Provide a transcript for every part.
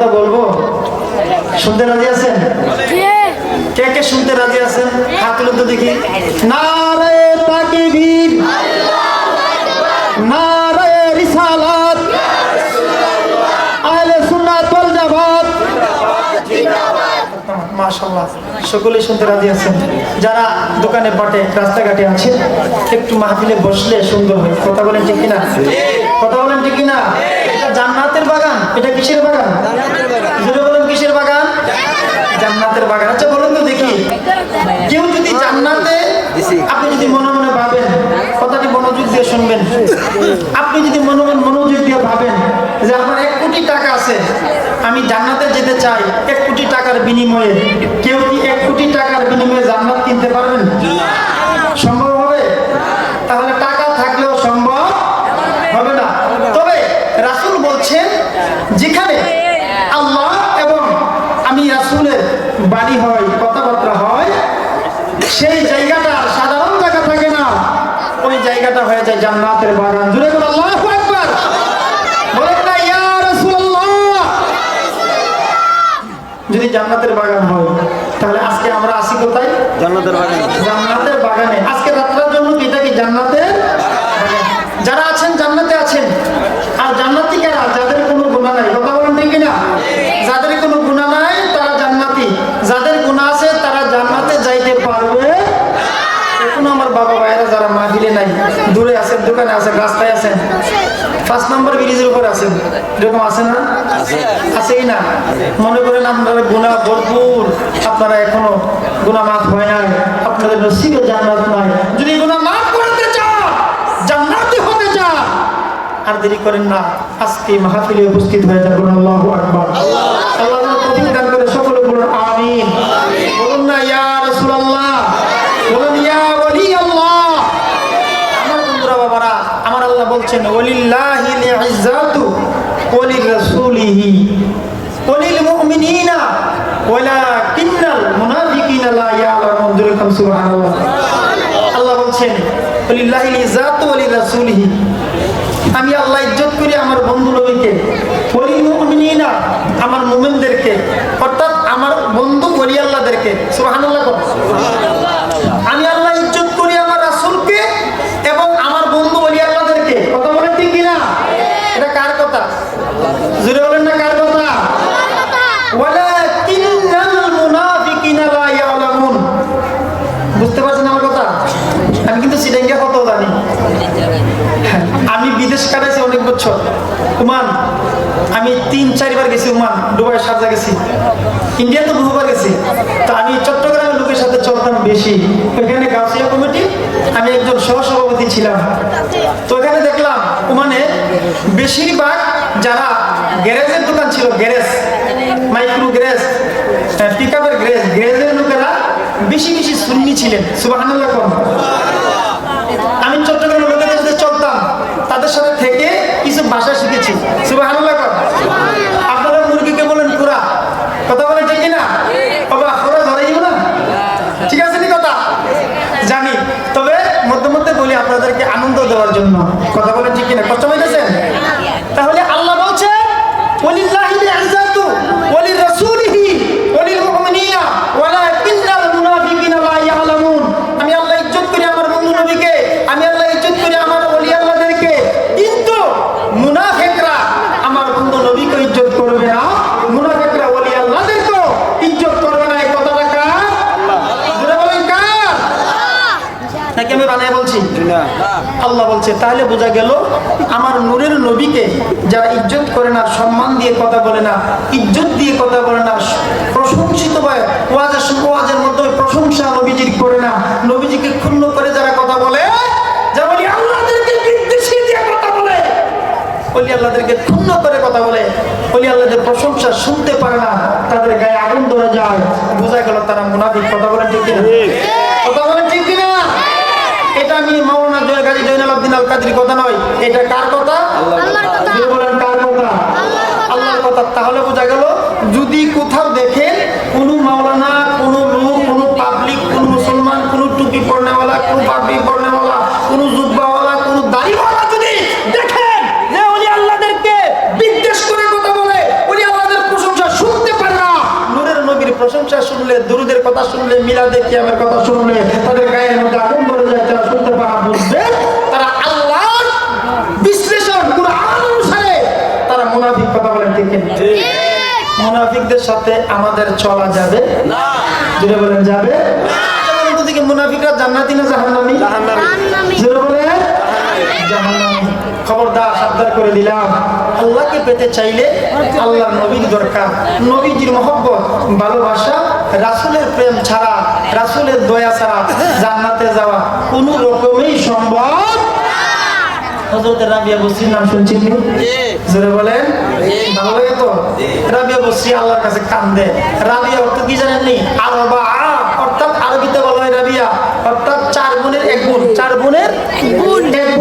কথা বলব? শুনতে রাজি আছেন? কে? কে শুনতে রাজি আছেন? হাত তুলে তো দেখি। নারে তাকবীর নারে রিসালাত। আহলে সুন্নাত ওয়াল জামাত। মাশাআল্লাহ। সকলেই শুনতে রাজি আছেন? যারা দোকানে পাটে রাস্তাঘাটে আছে একটু মাহফিলে বসলে সুন্দর হয়। কথা বলেন ঠিক কিনা? কথা বলেন ঠিক কিনা? এটা কিসের বাগান? জোরে বলেন কিসের বাগান? জান্নাতের বাগান। আচ্ছা বলুন তো দেখি। কেউ যদি জান্নাতে আপনি যদি মনে মনে ভাবেন, কথাটি মনোযোগ দিয়ে শুনবেন। আপনি যদি মনে মনে মনোযোগ দিয়ে ভাবেন যে আমার এক কোটি টাকা আছে, আমি জান্নাতে যেতে চাই এক কোটি টাকার বিনিময়ে, কেউ কি এক কোটি টাকার বিনিময়ে জান্নাত কিনতে পারবেন? সম্ভব হবে তাহলে টাকা থাকলেও সম্ভব হবে না তবে রাসূল বলছেন যেখানে আল্লাহ এবং আমি রাসূলের বাড়ি হয় কথাবার্তা হয় সেই জায়গাটা আর সাধারণ জায়গা থাকে না ওই জায়গাটা হয়ে যায় জান্নাতের বাগান জুড়ে বলে আল্লাহু আকবার বলেন না ইয়া রাসূলুল্লাহ যদি জান্নাতের বাগান হয় তাহলে আজকে আমরা আসি কোথায় জান্নাতের বাগান জান্নাতের বাগানে। আজকে রাত্রের জন্য এটা কি জান্নাতের বাগান? যারা আছেন জান্নাতে আছেন। আর জান্নাতি কারা? যাদের কোনো গুণা নাই। কথা বলেন ঠিক না যাদের কোনো গুণা নাই, তারা জান্নাতি। যাদের গুণা আছে, তারা জান্নাতে যাইতে পারবে। এখনও আমার বাবা ভাইয়েরা যারা মাহফিলে নাই, দূরে আছেন, দোকানে আছেন, রাস্তায় আছেন। পাঁচ নম্বর ব্রিজের উপর আছেন। এরকম আছে না? আছেই না? মনে করেন আপনারা গুণা ভরপুর। আপনারা এখনও গুণা মাফ হয় নাই। আপনাদের নসিবে জান্নাত নাই। যদি গুণা মাফ করতে চান জান্নাতি হতে চান আর দেরি করেন না আজকে মাহফিলে উপস্থিত হয়ে যাবেন আল্লাহু আকবার। আল্লাহ তৌফিক দান করে সকলে বলুন আমিন। বলুন না ইয়া রাসূলুল্লাহ। বলুন ইয়া ওলি আল্লাহ আমার বন্ধুরা বাবারা আমার আল্লাহ বলছেন ওলিল্লাহিল ইজ্জাতু সুবহানাল্লাহ। আল্লাহ বলছেন ওলিল্লাহিল ইজ্জাতু ওলির রাসূলিহি আমি আল্লাহ ইজ্জত করি আমার বন্ধু নবীকে ওলিল মুমিনিনা, আমার মুমিনদেরকে, অর্থাৎ আমার বন্ধু ওলি আল্লাহদেরকে সুবহানাল্লাহ কর। আমি আল্লাহ ইজ্জত করি আমার রাসূলকে এবং আমার বন্ধু ওলি আল্লাহদেরকে কথা বলেন ঠিক কিনা এটা কার কথা জুড়ে বলেন না কার কথা ওয়ালাকিন্নাল মুনাফিকিনা লা ইয়ালামুন বুঝতে পারছেন আমার কথা আমি কিন্তু সিডেঙ্গা কত জানি আমি বিদেশ কাটাইছি অনেক বছর ওমান আমি তিন, চারবার গেছি, ওমান দুবাই সারজা গেছি। ইন্ডিয়া তো বহুবার গেছি। তো আমি চট্টগ্রামের লোকের সাথে চলতাম বেশি। ওইখানে গাছিয়া কমিটি, আমি একজন সহসভাপতি ছিলাম। তো ওখানে দেখলাম ওমানে বেশিরভাগ যারা গ্যারেজের দোকান ছিল, গ্যারেজ, মাইক্রো গ্যারেজ পিক আপের গ্যারেজ, গ্যারেজের লোকেরা বেশি বেশি সুন্নি ছিলেন সুবাহ আমি চট্টগ্রামের লোকেদের সাথে চলতাম, তাদের সাথে থেকে কিছু ভাষা শিখেছি সুবাহ আপনারা মুরগিকে বলেন পুরা কথা বলেন ঠিক না বাবা পুরা ধরেই না ঠিক আছে নি কথা জানি তবে মধ্যে মধ্যে বলি আপনাদেরকে আনন্দ দেওয়ার জন্য। কথা বলেন ঠিক কিনা? কষ্ট হইতেছেন তাহলে আল্লাহ বলছে আমি আল্লাহ করি আমার আমি আল্লাহ ইজ্জত করি আমার কিন্তু আমার বন্ধু নবীকে ইজ্জত করবে না মুনাফিকরা ওলি আল্লাহদেরকেও ইজ্জত করবে না এই কথাটা কার জোরে বলেন কার নাকি আমি বানায় বলছি আল্লাহ বলছে, তাহলে বোঝা গেল আমার নূরের নবীকে যারা ইজ্জত করে না, সম্মান দিয়ে কথা বলে না, ইজ্জত দিয়ে কথা বলে না, প্রশংসিত হয় ওয়াজের ওয়াজের মধ্যে প্রশংসা নবীজির করে না, নবীজিকে ক্ষুণ্ণ করে যারা কথা বলে বলে বলে। তাদের গায়ে আগুন ধরে যায়। বোঝা গেল তারা মুনাফিক, কথা বলেন ঠিক কিনা কথা বলেন ঠিক কিনা এটা আমি মাওলানা জয় আল কাদরি কথা নয়। এটা কার কথা? যে বলেন কার কথা? আল্লাহর কথা। তাহলে বোঝা গেল যদি কোথাও দেখেন কোনো মাওলানা কোনো লোক কোনো পাবলিক কোনো মুসলমান কোনো টুপি পড়নেওয়ালা কোনো পাগড়ি পড়নেওয়ালা কোনো জুব্বাওয়ালা কোনো দাড়িওয়ালা যদি দেখেন যে উনি আল্লাহদেরকে বিদ্বেষ করে কথা বলে উনি আল্লাহদের প্রশংসা শুনতে পারে না। নূরের নবীর প্রশংসা শুনলে দুরুদের কথা শুনলে মিলাদে কিয়ামের কথা শুনলে তাদের গায়ের মধ্যে আগুন ধরে যায় তারা শুনতে পারা বুঝবে তারা আল্লাহর বিশ্লেষণ কোরআন অনুসারে তারা মুনাফিক কথা বলেন ঠিক কিনা? মুনাফিকদের সাথে আমাদের চলা যাবে? জুড়ে বলেন যাবে? দুদিকে মুনাফিকরা জান্নাতি না জাহান্নামী? বলেন। জাহান্নামী। খবরদার সাবধান করে দিলাম। আল্লাহকে পেতে চাইলে আল্লাহর নবীর দরকার। নবীজির মহব্বত ভালোবাসা রাসূলের প্রেম ছাড়া রাসূলের দয়া ছাড়া জান্নাতে যাওয়া কোনো রকমই সম্ভব হযরত রাবিয়া বসরির নাম শুনছেন নি? জোরে বলেন। ভালো লাগে তো? রাবিয়া বসরি আল্লাহর কাছে কান্দে। রাবিয়া অর্থ কি জানেন নি আরবা। অর্থাৎ আরবিতে বলা হয় রাবিয়া। অর্থাৎ চার গুণের এক গুণ চার গুণের গুণ এক বোন।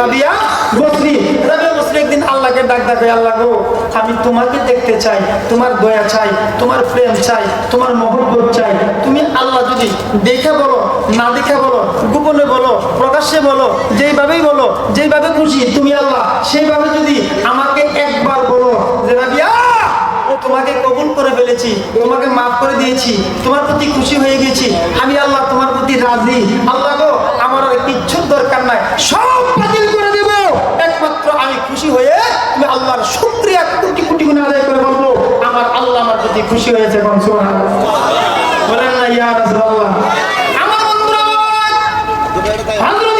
রাবিয়া বসরি রাবিয়া বসরি একদিন আল্লাহকে ডাক ডাকে আল্লাহ গো, আমি তোমাকে দেখতে চাই, তোমার দয়া চাই, তোমার প্রেম চাই, তোমার মহব্বত চাই। তুমি আল্লাহ যদি দেখে বলো, না দেখে বলো, গোপনে বলো, প্রকাশ্যে বলো, যেইভাবেই বলো, যেইভাবে খুশি, তুমি আল্লাহ, সেইভাবে যদি আমাকে একবার বলো যে, রাবিয়া তোমাকে কবুল করে ফেলেছি, তোমাকে মাফ করে দিয়েছি, তোমার প্রতি খুশি হয়ে গেছি, আমি আল্লাহ তোমার প্রতি রাজি। আল্লাহ গো আমার আর কিচ্ছুর দরকার নাই। সব বাতিল করে দেব একমাত্র আমি খুশি হয়ে তুমি আল্লাহর শুক্রিয়া কোটি কোটি গুণে আদায় করে বলব, আমার আল্লাহ আমার প্রতি খুশি হয়েছে কোন সুবহানাল্লাহ। বলেন না রাসূলুল্লাহ। আমার বন্ধুরা, হযরত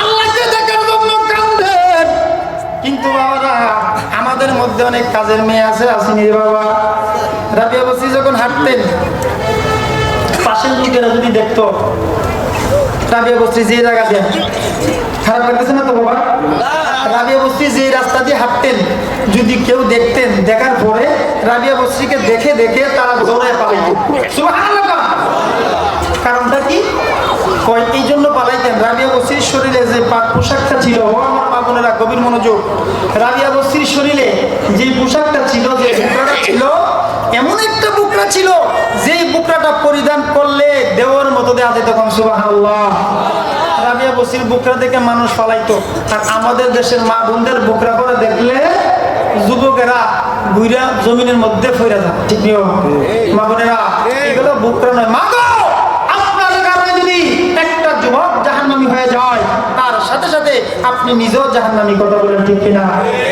আল্লাহকে দেখার জন্য কান্দেন কিন্তু আমাদের মধ্যে অনেক কাজের মেয়ে আছে বাবা। রাবিয়া যখন হাঁটতেন যদি দেখতো রাবিয়া বস্তি যে জায়গা দিয়ে খারাপ লাগতেছে না তো বাবা? বস্তি যে রাস্তা দিয়ে হাঁটতেন, যদি কেউ দেখতেন, দেখার পরে রাবিয়া বস্তিকে দেখে দেখে তারা দৌড়ায় পালাইত। কারণটা কি? এই জন্য পালাইতেন। রাবিয়া বসির শরীরে যে পাক পোশাকটা ছিল, ও আমার মা বোনেরা গভীর মনোযোগ। রাবিয়া বসির শরীরে যে পোশাকটা ছিল, যে বুকরাটা ছিল, এমন একটা বুকরা ছিল যেই বুকরাটা পরিধান করলে দেওয়ার মতো দেওয়া যেত কম, সুবহানাল্লাহ। রাবিয়া বসির বুকরা দেখে মানুষ পালাইতো আর আমাদের দেশের মা বোনদের বুকরা করে দেখলে যুবকেরা ঘুরা জমিনের মধ্যে ফিরে যায়। ঠিক মা বোনেরা এগুলো বুকরা নয়। মা গো আপনার কারণে যদি একটা যুবক জাহান্নামী হয়ে যায় তার সাথে সাথে আপনি নিজেও জাহান্নামী কথা বলেন ঠিক কিনা?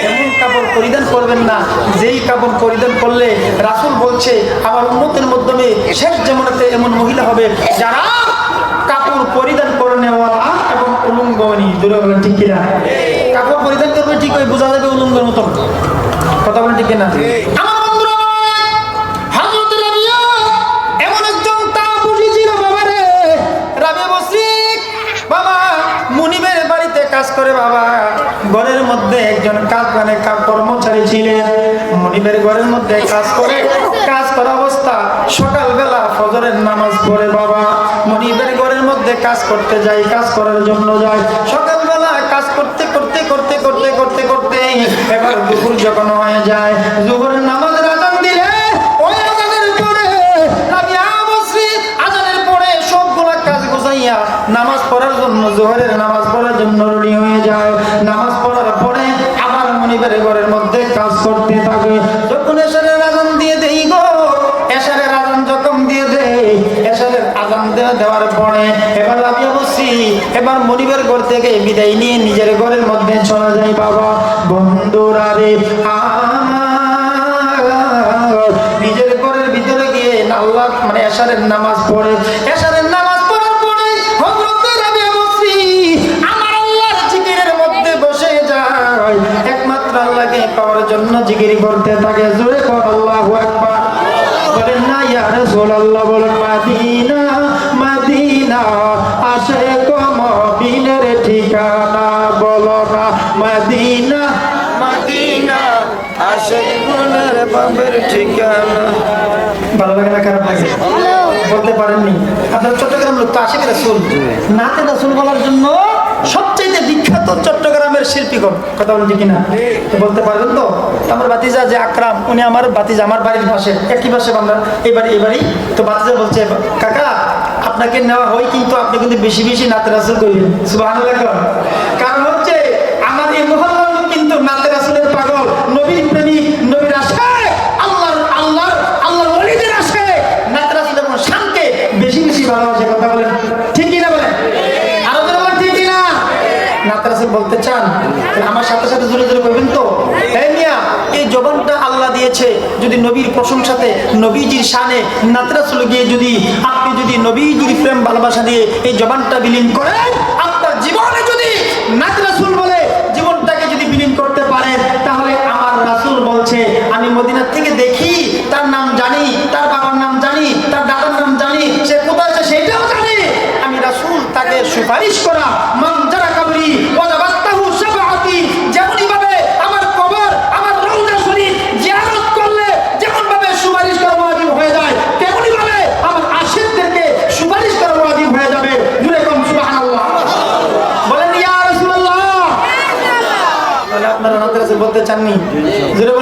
এমন কাপড় পরিধান করবেন না। যেই কাপড় পরিধান করলে রাসূল বলছে আমার উন্মতের মাধ্যমে শেষ জামানাতে এমন মহিলা হবে যারা কাপড় পরিধান দূরে বলেন ঠিক কিনা? কাপড় পরিধান করবে ঠিক ওই বোঝা যাবে উলঙ্গের মতন। কথা বলেন ঠিক কিনা? আমার বন্ধুরা হযরত রাবিয়া এমন একজন তাবুজি ছিল বাবা রে রাবিয়া বসরিক বাবা মুনিবের বাড়িতে কাজ করে বাবা ঘরের মধ্যে একজন কাজ মানে কর্মচারী ছিলেন। মনিবের ঘরের মধ্যে কাজ করে কাজ করা অবস্থা সকালবেলা ফজরের নামাজ পড়ে বাবা মনিবের ঘরের মধ্যে কাজ করতে যাই কাজ করার জন্য যায়। সকালবেলা কাজ করতে করতে করতে করতে করতে করতে এবার দুপুর যখন হয়ে যায় দুপুরের আজান দিলে নামাজ পড়ার জন্য, জোহরের নামাজ পড়ার জন্য হয়ে যায়। নামাজ পড়ার পরে আবার মনিবের ঘরের মধ্যে কাজ করতে থাকে। যখন এসারের আজান দিয়ে দেই গো এসারের আজান যখন দিয়ে দেই এসারের আজান দেওয়ার পরে এবার মনিবের ঘর থেকে বিদায় নিয়ে নিজের ঘরের মধ্যে চলে যায় বাবা। বন্ধুরা রে, আমার গুণের ঠিকানা। ভালো লাগে না খারাপ লাগে বলতে পারেননি। আপনার চট্টগ্রাম লোক তো আশেখ রাসুল নাতে রাসুল বলার জন্য সবচেয়ে বিখ্যাত চট্টগ্রামের শিল্পীগণ কথা বলেন যে কিনা? বলতে পারবেন তো? আমার বাতিজা যে আকরাম উনি আমার বাতিজা আমার বাড়ির পাশে একই পাশে আমরা এই বাড়ি এই বাড়ি তো বাতিজা বলছে কাকা আপনাকে নেওয়া হয় কিন্তু আপনি কিন্তু বেশি বেশি নাতে রাসুল করবেন সুবাহ কারণ হচ্ছে আমার এই মহল্লার লোক কিন্তু নাতে রাসুলের পাগল নবীর প্রেমিক নবীর আশায় আল্লাহর আল্লাহর আল্লাহর ওলিদের আশায় নাতে রাসুলের শানকে বেশি বেশি ভালোবাসে কথা বলেন ঠিক কিনা বলেন আরও জোরে বলেন ঠিক কিনা নাতে রাসুল বলতে চান আমার সাথে সাথে জোরে জোরে বলবেন তো? এই জবানটা আল্লাহ দিয়েছে, যদি নবীর প্রশংসাতে, নবীজির শানে নাতরা চলে গিয়ে যদি আপনি যদি নবীজির প্রেম ভালোবাসা দিয়ে এই জবানটা বিলীন করেন, আপনার জীবনে যদি নাতরা চুল বলে জীবনটাকে যদি বিলীন করতে পারেন তাহলে আমার রাসুল বলছে আমি মদিনার থেকে দেখি তার নাম জানি তার বাবার নাম জানি তার দাদার নাম জানি সে কোথায় আছে সেটাও জানি আমি রাসুল তাকে সুপারিশ করা মান যারা কাবরি ওয়াজাবাত্তাহু শাফাআতি যেমনই ভাবে আমার কবর আমার রওজা শরীফ জিয়ারত করলে যেমন ভাবে সুপারিশ করা ওয়াজিব হয়ে যায় তেমনি ভাবে আমার আশিকদেরকে সুপারিশ করা ওয়াজিব হয়ে যাবে জুড়ে কম সুবহানাল্লাহ বলেন ইয়া রাসূলুল্লাহ তাহলে আপনারা বলতে চাননি? জোরে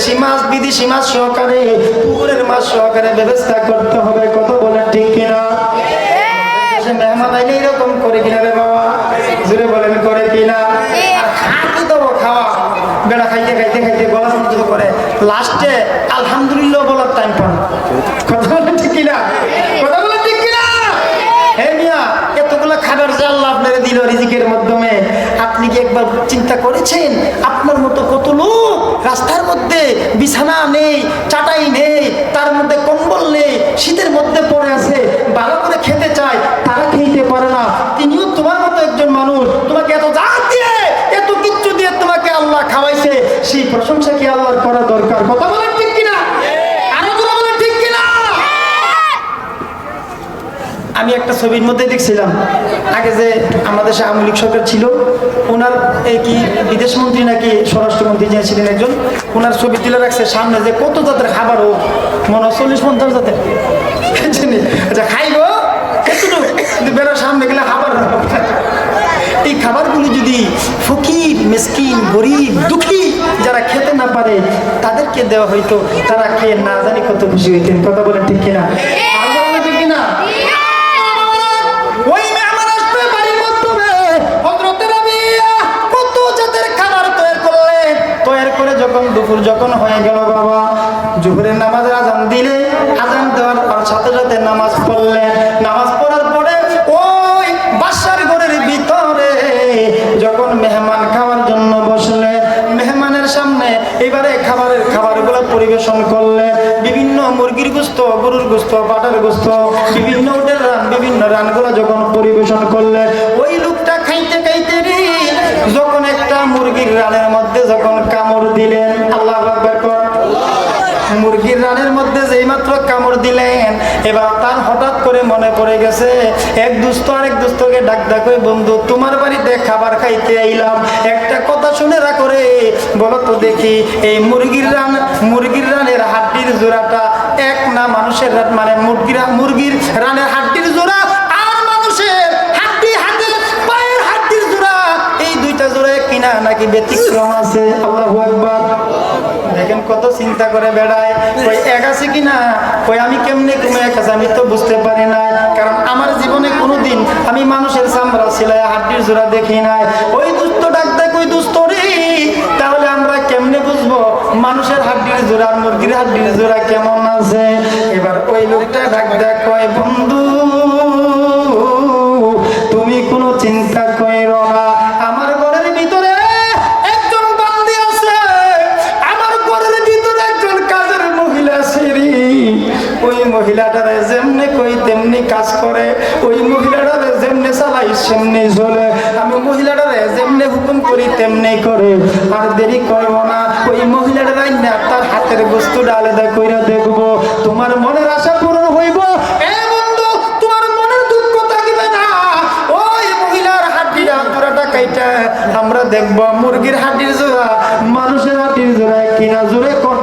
দেশি মাছ বিদেশি মাছ সহকারে পুকুরের মাছ সহকারে ব্যবস্থা করতে হবে কত বলে ঠিক কিনা? মেহমান আইলে এরকম করে কিনা রে বাবা? জুড়ে বলেন করে কিনা? আর খাতে দেবো খাওয়া। বেড়া খাইতে খাইতে খাইতে গলা করে। লাস্টে আলহামদুলিল্লাহ বলার টাইম পান কথা বলেন ঠিক কিনা কথা বলেন ঠিক কিনা হে মিয়া এতগুলো খাবার যে আল্লাহ আপনার দিল রিজিকের মাধ্যমে আপনি কি একবার চিন্তা করেছেন আপনার মতো কত লোক রাস্তার মধ্যে বিছানা নেই চাটাই নেই তার মধ্যে কম্বল নেই শীতের মধ্যে পড়ে আছে ভালো করে খেতে চায় তারা খেতে পারে না তিনিও তোমার মতো একজন মানুষ তোমাকে এত জাত দিয়ে এত কিচ্ছু দিয়ে তোমাকে আল্লাহ খাওয়াইছে সেই প্রশংসা কি আল্লাহর করা দরকার? কথা বলেন ঠিক কিনা? আরও জোরে বলেন ঠিক কিনা? আমি একটা ছবির মধ্যে দেখছিলাম। আগে যে আমাদের সে আওয়ামী সরকার ছিল ওনার এই কি বিদেশ মন্ত্রী নাকি স্বরাষ্ট্রমন্ত্রী যে ছিলেন একজন ওনার ছবি তুলে রাখছে সামনে যে কত জাতের খাবার হোক মনে হয় চল্লিশ পঞ্চাশ জাতের? আচ্ছা খাইবো একটু বেড়ার সামনে গেলে খাবার এই খাবারগুলি যদি ফকির, মিসকিন, গরিব, দুঃখী যারা খেতে না পারে, তাদেরকে দেওয়া হইতো, তারা খেয়ে না জানি কত খুশি হইতেন। কথা বলেন ঠিক কিনা? যখন হয়ে গেল বাবা, জোহরের নামাজ আজান দিলে, আজান দেওয়ার সাথে সাথে নামাজ গোস্ত পাটার গোস্ত, বিভিন্ন উটের রান, বিভিন্ন রানগুলো যখন পরিবেশন করলেন ওই লোকটা খাইতে খাইতে রে, যখন একটা মুরগির রানের মধ্যে যখন কামড় দিলেন, আল্লাহ মুরগির রানের মধ্যে যেই মাত্র কামড় দিলেন, এবার তার হঠাৎ করে মনে পড়ে গেছে, এক দুস্থ আরেক দুস্থকে ডাক ডাক হয়ে, বন্ধু, তোমার বাড়িতে খাবার খাইতে আইলাম। একটা কথা শুনে রাখো রে, বলো তো দেখি, এই মুরগির রান, মুরগির রানের হাড্ডির জোড়াটা এক না মানুষের মানে মুরগির মুরগির রানের হাড্ডির জোড়া আর মানুষের হাড্ডি হাতের পায়ের হাড্ডির জোড়া। এই দুইটা জোড়া কিনা নাকি ব্যতিক্রম আছে? আল্লাহু আকবার। দেখেন কত চিন্তা করে বেড়ায়। কই এক আছে কিনা? কই আমি কেমনে তুমি এক আছে আমি তো বুঝতে পারি না। কারণ আমার জীবনে কোনোদিন আমি মানুষের চামড়া ছিলাই হাড্ডির জোড়া দেখি নাই। ওই দুস্থ ডাকতে কই দুস্থ রে? তাহলে আমরা কেমনে বুঝব মানুষের হাড্ডির জোড়া মুরগির হাড্ডির জোড়া কেমন? আছে। এবার ওই লোকটা ডাক দেখ কয় বন্ধু আমরা দেখব মুরগির হাটির জোড়া মানুষের হাটির জোড়ায় কিনা জোরে কর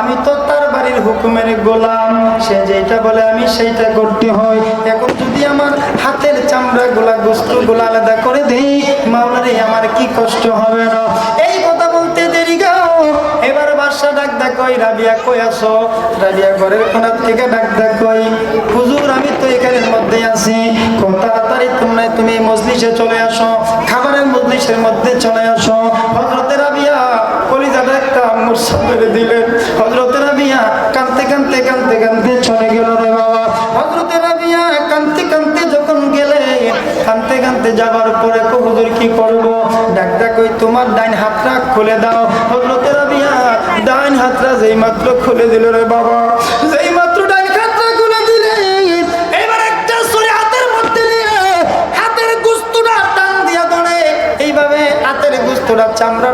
আমি তো তার বাড়ির হুকুমের গোলাম। সে যেটা বলে আমি সেইটা করতে হয়। এখন যদি আমার হাতের চামড়া গুলা গোস্তগুলা আলাদা করে দেই, মাওলারে, আমার কি কষ্ট হবে না? এই কথা বলতে দেরি গাও এবার বাসা ডাক ডাক কই, রাবিয়া কই আসো? রাবিয়া ঘরের কোনার থেকে ডাক ডাক কই, হুজুর, আমি তো এখানের মধ্যে আছি। তাড়াতাড়ি তোমরা তুমি মজলিসে চলে আসো। খাবারের মজলিসের মধ্যে চলে আসো হজরতে রাবিয়া কলিজাটা একটা মুরসা করে দিলেন হজরতে রাবিয়া কানতে কানতে কানতে কানতে চলে গেল রে বাবা। হজরতে রাবিয়া কানতে কানতে যখন গেলে কানতে কানতে যাবার পরে কো হুজুর কি করব? ডাক্তার কই তোমার ডাইন হাতটা খুলে দাও। হজরতে রাবিয়া ডাইন হাতটা যেই মাত্র খুলে দিল রে বাবা। যেই মাত্র ডাইন হাতটা খুলে দিলে, এবার একটা ছুরি হাতের মধ্যে নিয়ে হাতের গুস্তুটা টান দিয়া ধরে এইভাবে হাতের গুস্তুটা চামড়াটা